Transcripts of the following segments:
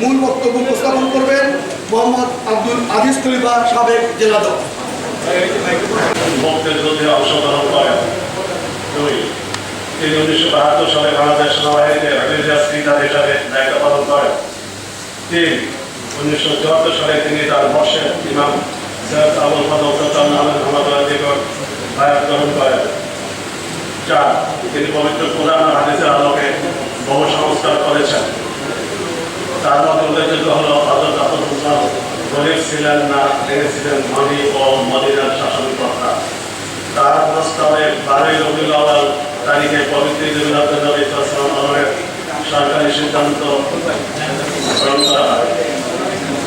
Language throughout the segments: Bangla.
মূল বক্তব্য উপস্থাপন করবেন মোহাম্মদ আব্দুল আজিজ খলিফা সাবেক করেন। দুই, তিনি উনিশশো বাহাত্তর সালে বাংলাদেশ হিসাবে দায়িত্ব পালন করেন। তিন, উনিশশো চুয়াত্তর সালে তিনি তার বর্ষের ইমাম সৈয়দ আবুল গ্রহণ করেন। চার, তিনি কোরআন ও হাদিসের আলোকে বহু সংস্কার করেছেন তার মধ্যে উল্লেখযোগ্য হল হজরত আব্দুল ছিলেন না, তিনি ছিলেন ধনী ও মদিনার শাসন কর্তা তার প্রস্তাবে বারোই রবিউল আওয়াল তারিখে পবিত্র আলাইহি সরকারি সিদ্ধান্ত গ্রহণ করা হয়।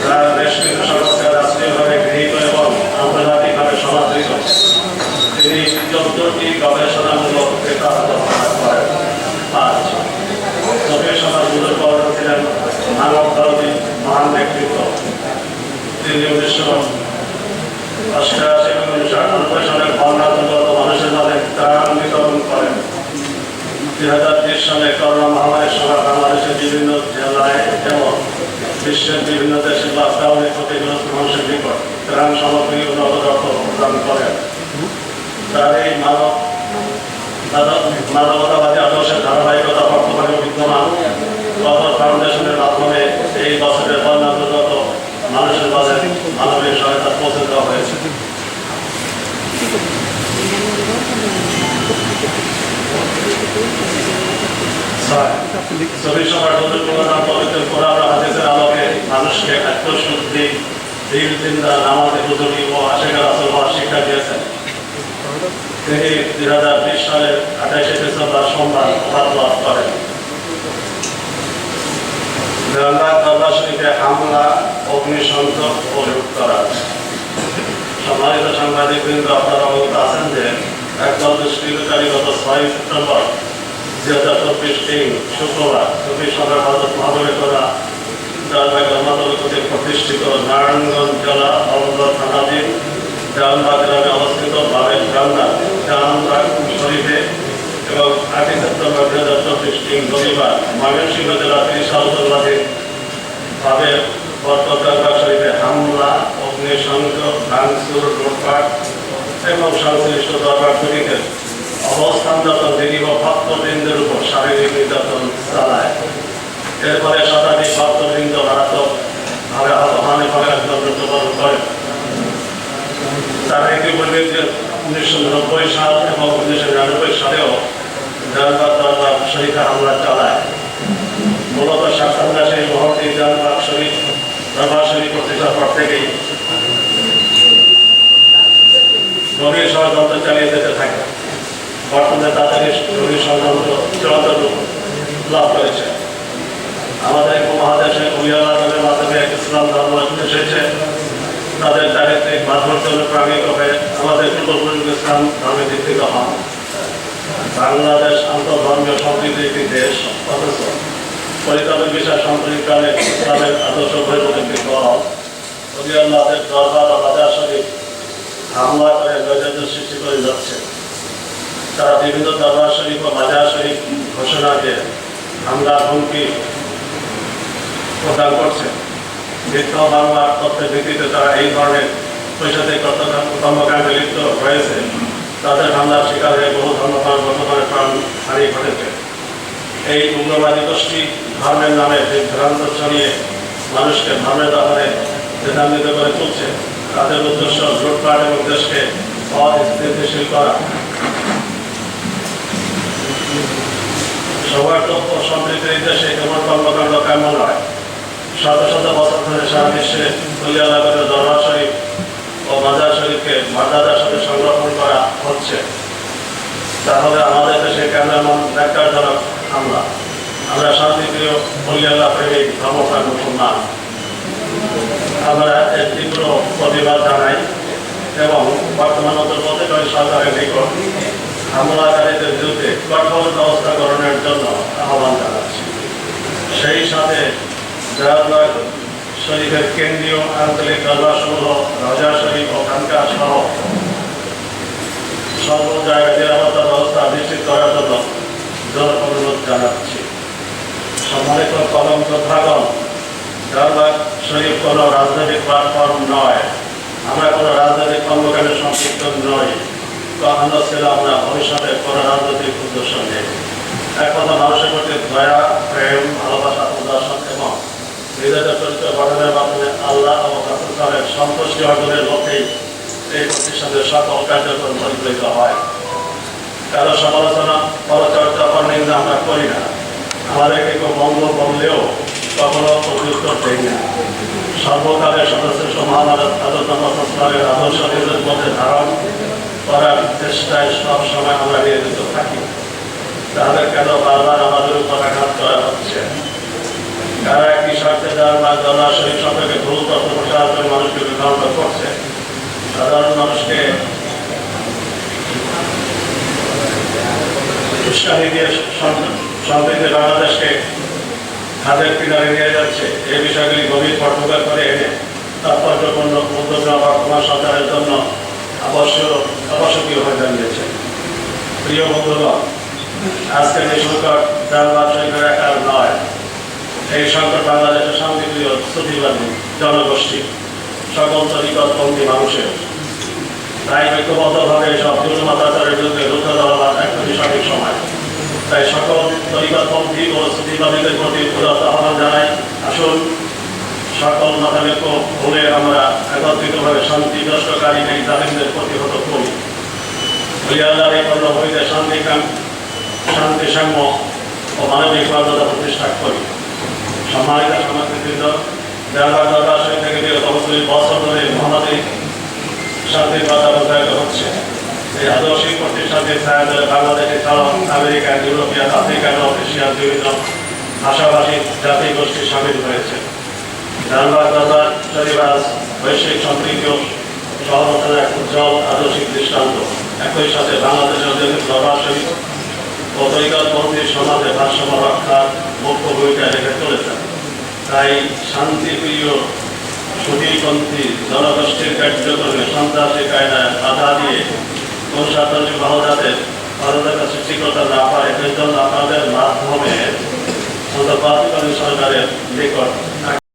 তার বেশ কিছু সমস্যা রাষ্ট্রীয়ভাবে গৃহীত এবং আন্তর্জাতিকভাবে সমাদৃত তিনি চোদ্দটি গবেষণামূলক পেপার প্রকাশ করেন পাঁচ নবীর সমাজ গুরুত্ব ছিলেন মানব ধর্মী মহান ব্যক্তিত্ব তিনি উনিশশো অষ্টআশি এবং সালের বন্যাতগত মানুষের মাঝে ত্রাণ বিতরণ করেন। দুই হাজার বিশ সালে করোনা মহামারীর সময় বাংলাদেশের বিভিন্ন জেলায় এবং বিশ্বের বিভিন্ন দেশে মানুষের নিকট ত্রাণ সামগ্রী ও নগদ অর্থ প্রদান করেন। তার মানব মানবতাবাদী আদর্শের ধারাবাহিকতা বর্তমানে বিদ্যমান। ফাউন্ডেশনের মাধ্যমে এই বছরের বন্যাদুর্গত মানুষের মাঝে মানবিক সহায়তা পৌঁছে দেওয়া হয়েছে। আলোকে মানুষকে আত্মশুদ্ধি দিল চিন্তা নামাজে হুজুরি ও শিক্ষা দিয়েছেন। দুই হাজার বিশ সালের আঠাইশে ডিসেম্বর সোমবার ভাত লাভ করেন। দরবার শরীফে হামলা, অগ্নিসংযোগ ও লুট করা সম্মানিত সাংবাদিক বৃন্দ আপনারা অবগত আছেন যে একদল দুষ্কৃতকারী গত ছয় সেপ্টেম্বর দুই হাজার চব্বিশ দিন শুক্রবার চব্বিশ সরকার হজরত মহানবী করা রহমাতুল কর্তৃক প্রতিষ্ঠিত নারায়ণগঞ্জ জেলা অলন্দর থানাধীন দেওয়ানবাগ গ্রামে অবস্থিত বাবের গ্রামনা দেওয়ানবাগ শরীফে এবং আটই সেপ্টেম্বর দুই হাজার চব্বিশ দিন রবিবার ময়মনসিংহ জেলা তিরিশ আলোচনাধী ভাবে বর্তমান হামলা, অগ্নিসংযোগ, ভাঙচুর, লুটপাট এবং সংশ্লিষ্ট দরবারগুলিতে অবস্থানরত দিনী ভক্তবৃন্দের উপর শারীরিক নির্যাতন চালায়। এর ফলে শতাধিক ভক্তবৃন্দ মারাত্মকভাবে হন এবং মৃত্যুবরণ করেন তারা ইতিপূর্বে উনিশশো নব্বই সাল এবং উনিশশো নিরানব্বই সালেও মূলত শাসনরা সেই বর্তমানে তাদের গভীর লাভ করেছে। আমাদের উপমহাদেশে উলিয়ালের মাধ্যমে ইসলাম ধর্ম এসেছে। তাদের চারিত্রিক মাধুর্য প্রাণিত হয়ে আমাদের পূর্বপুরুষ ইসলাম ধর্মে দীক্ষিত হন বাংলাদেশ আন্তর্ধর্মীয় সম্প্রীতির একটি দেশ, অথচ পরিতাপের বিষয় সাম্প্রতিককালে ইসলামের আদর্শ একটি দল। অলিয়াল্লাহের দরবার ও বাজার শরীফ হামলা করে নৈরাজ্য সৃষ্টি করে যাচ্ছে। তারা বিভিন্ন দরবার শরীফ ও বাজার শরীফ ঘোষণা দিয়ে হামলার হুমকি প্রদান করছে। মিথ্যা বাংলার তথ্যের ভিত্তিতে তারা এই ধরনের পৈশাচিক কর্মকাণ্ডে লিপ্ত রয়েছে তাদের হামলার শিকার হয়ে বহু ধর্মপ্রাণ বর্তমানে প্রাণ হানি ঘটেছে। এই উগ্রবাদী গোষ্ঠী ধর্মের নামে বিভ্রান্ত ছড়িয়ে মানুষকে ধর্মের ব্যাপারে দ্বিধান্বিত করে তুলছে। তাদের উদ্দেশ্য লুটপাট এবং দেশকে অস্থিতিশীল করা। সৌহার্দ্য ও সম্প্রীতি এই দেশে এমন কর্মকাণ্ড কাম্য নয়। শত শত বছর ধরে সারা বিশ্বে উলিয়ালাগরের দরবার শরীফ ও মাজার শরীফকে মর্যাদার সাথে সংরক্ষণ করা হচ্ছে। তাহলে আমাদের দেশে কেন এমন ব্যাখ্যাজনক হামলা আমরা শান্তিপ্রিয় উলিয়াল্লাহ প্রেমিক ধর্মপ্রাণ মুসলমান আমরা এর তীব্র প্রতিবাদ জানাই এবং বর্তমান অন্তর্বর্তীকালীন সরকারের নিকট হামলাকারীদের বিরুদ্ধে কঠোর ব্যবস্থা গ্রহণের জন্য আহ্বান জানাচ্ছি। সেই সাথে দেওয়ানবাগ শরীফের কেন্দ্রীয় আঞ্চলিক দরবারসমূহ, রাজা শরীফ ও খানকা সহ সর্ব জায়গায় নিরাপত্তা ব্যবস্থা নিশ্চিত করার জন্য জোর অনুরোধ জানাচ্ছি। সম্মানিত কলম যোদ্ধাগণ দরবার শরীফ কোনো রাজনৈতিক প্ল্যাটফর্ম নয়, আমরা কোনো রাজনৈতিক কর্মকাণ্ডে সম্পৃক্ত নই। কখনো ছিলাম না, ভবিষ্যতে কোনো রাজনৈতিক উদ্দেশ্য নেই এক কথা মানুষের প্রতি দয়া প্রেম ভালোবাসা উদাসন এবং হৃদয় চরিত্র গঠনের মাধ্যমে আল্লাহ ও রাসুলের সন্তুষ্টি অর্জনের লক্ষ্যেই এই প্রতিষ্ঠানের সকল কার্যক্রম হয়। কারও সমালোচনা পরচর্চা পরনিন্দা আমরা করি না। আমাদেরকে কেউ বঙ্গ বললেও কখনো প্রত্যুত্তর দেই না। সর্বকালের সদস্য মহামারত আদর্শের আদর্শ নিজের মধ্যে ধারণ করার চেষ্টায় সব সময় আমরা নিয়োজিত থাকি। তাদের কেন বারবার আমাদের উপর আঘাত করা হচ্ছে? কারা একই স্বার্থে যার বা জলা শরীর সম্পর্কে ভুল তথ্য প্রচার করে মানুষকে বিভ্রান্ত করছে? সাধারণ মানুষকে বাংলাদেশকে হাতের কিনারে নিয়ে যাচ্ছে। এই বিষয়গুলি গভীর পর্যবেক্ষণ করে এনে তাৎপর্যপূর্ণ উদ্যোগ নেওয়া বর্তমান জন্য আবশ্যক আবশ্যকীয় হয়ে দাঁড়িয়েছে। প্রিয় বন্ধুগণ, আজকের এই সংকট জানবার শরীরের একার নয়। এই সংকট বাংলাদেশের শান্তিপ্রিয় জনগোষ্ঠী সকল তরিকতপন্থী মানুষের তাই ঐক্যবদ্ধভাবে সব দুর্মাতাচারের বিরুদ্ধে রুদ্ধ দেওয়ার এখনই সঠিক সময়। তাই সকল তরিকতপন্থী ও শ্রুতিবাদীদের প্রতি উদারত আহ্বান জানাই, আসুন সকল মতানৈক্য ভুলে আমরা একত্রিতভাবে শান্তি নষ্টকারী এই জালিমদের প্রতিহত করি। হরিয়াল্লার এই কর্ম হইতে শান্তি শান্তি সাম্য ও মানবিক মর্যাদা প্রতিষ্ঠা করি। সম্মানিত সমাজবৃন্দ দেওয়ার দরবার শরীর থেকে বছর ধরে মহামারী শান্তির বাধা প্রচারিত হচ্ছে। এই আদর্শিক ছায়া ধরে বাংলাদেশে আমেরিকা ইউরোপিয়ান আফ্রিকান ও বিভিন্ন ভাষাভাষী জাতি সামিল হয়েছে। জানবার দরবার শরীফাজ বৈশ্বিক সম্পৃক্ত সহমতের এক উজ্জ্বল আদর্শিক দৃষ্টান্ত। একই সাথে বাংলাদেশের শরীফ ও তরিকতপন্থী সমাজে ভারসাম্য রক্ষার মুখ্য ভূমিকা রেখে চলেছেন। তাই শান্তিপ্রিয় সুদীপন্থী জনগোষ্ঠীর কার্যক্রমে সন্ত্রাসী কায়দায় বাধা দিয়ে কোন স্বাতন্ত্রিক ভারতের ভারতের সৃষ্টি স্বীকৃত না পায় সেই আপনাদের মাধ্যমে অন্তর্বর্তীকালীন সরকারের নিকট।